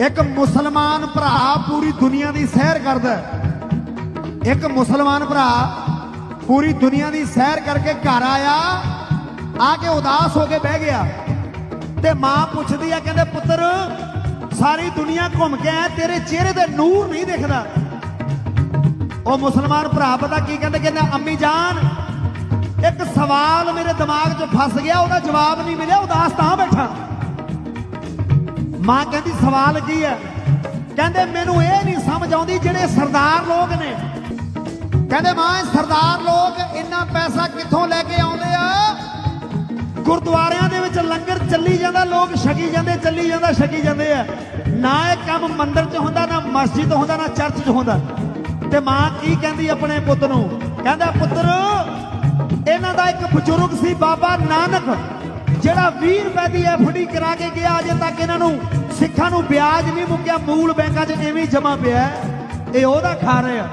ਇੱਕ ਮੁਸਲਮਾਨ ਭਰਾ ਪੂਰੀ ਦੁਨੀਆ ਦੀ ਸੈਰ ਕਰਦਾ ਇੱਕ ਮੁਸਲਮਾਨ ਭਰਾ ਪੂਰੀ ਦੁਨੀਆ ਦੀ ਸੈਰ ਕਰਕੇ ਘਰ ਆਇਆ, ਆ ਕੇ ਉਦਾਸ ਹੋ ਕੇ ਬਹਿ ਗਿਆ। ਤੇ ਮਾਂ ਪੁੱਛਦੀ ਆ, ਕਹਿੰਦੇ, ਪੁੱਤਰ, ਸਾਰੀ ਦੁਨੀਆ ਘੁੰਮ ਕੇ ਆਇਆ, ਤੇਰੇ ਚਿਹਰੇ ਤੇ ਨੂਰ ਨਹੀਂ ਦਿਖਦਾ। ਉਹ ਮੁਸਲਮਾਨ ਭਰਾ ਪਤਾ ਕੀ ਕਹਿੰਦੇ ਕਹਿੰਦੇ, ਅੰਮੀ ਜਾਨ, ਇੱਕ ਸਵਾਲ ਮੇਰੇ ਦਿਮਾਗ 'ਚ ਫਸ ਗਿਆ, ਉਹਦਾ ਜਵਾਬ ਨਹੀਂ ਮਿਲਿਆ, ਉਦਾਸ ਤਾਂ ਮਾਂ ਕਹਿੰਦੀ, ਸਵਾਲ ਕੀ ਹੈ? ਕਹਿੰਦੇ, ਮੈਨੂੰ ਇਹ ਨਹੀਂ ਸਮਝ ਆਉਂਦੀ ਜਿਹੜੇ ਸਰਦਾਰ ਲੋਕ ਨੇ। ਕਹਿੰਦੇ, ਮਾਂ ਸਰਦਾਰ ਲੋਕ ਇੰਨਾ ਪੈਸਾ ਕਿੱਥੋਂ ਲੈ ਕੇ ਆਉਂਦੇ ਆ? ਗੁਰਦੁਆਰਿਆਂ ਦੇ ਵਿੱਚ ਲੰਗਰ ਚੱਲੀ ਜਾਂਦਾ, ਲੋਕ ਛਕੀ ਜਾਂਦੇ, ਚੱਲੀ ਜਾਂਦਾ, ਛਕੀ ਜਾਂਦੇ ਆ। ਨਾ ਇਹ ਕੰਮ ਮੰਦਿਰ 'ਚ ਹੁੰਦਾ, ਨਾ ਮਸਜਿਦ ਹੁੰਦਾ, ਨਾ ਚਰਚ 'ਚ ਹੁੰਦਾ। ਤੇ ਮਾਂ ਕੀ ਕਹਿੰਦੀ ਆਪਣੇ ਪੁੱਤ ਨੂੰ? ਕਹਿੰਦਾ, ਪੁੱਤਰ, ਇਹਨਾਂ ਦਾ ਇੱਕ ਬਜ਼ੁਰਗ ਸੀ, ਬਾਬਾ ਨਾਨਕ। ਜਿਹੜਾ 20 ਰੁਪਏ ਦੀ ਐਫਡੀ ਕਰਾ ਕੇ ਗਿਆ ਅਜੇ ਤੱਕ ਇਹਨਾਂ ਨੂੰ, ਸਿੱਖਾਂ ਨੂੰ ਵਿਆਜ ਨਹੀਂ ਮੁੱਕਿਆ, ਮੂਲ ਬੈਂਕਾਂ 'ਚ ਐਵੇਂ ਜਮਾ ਪਿਆ ਇਹ ਉਹਦਾ ਖਾ ਰਹੇ ਆ।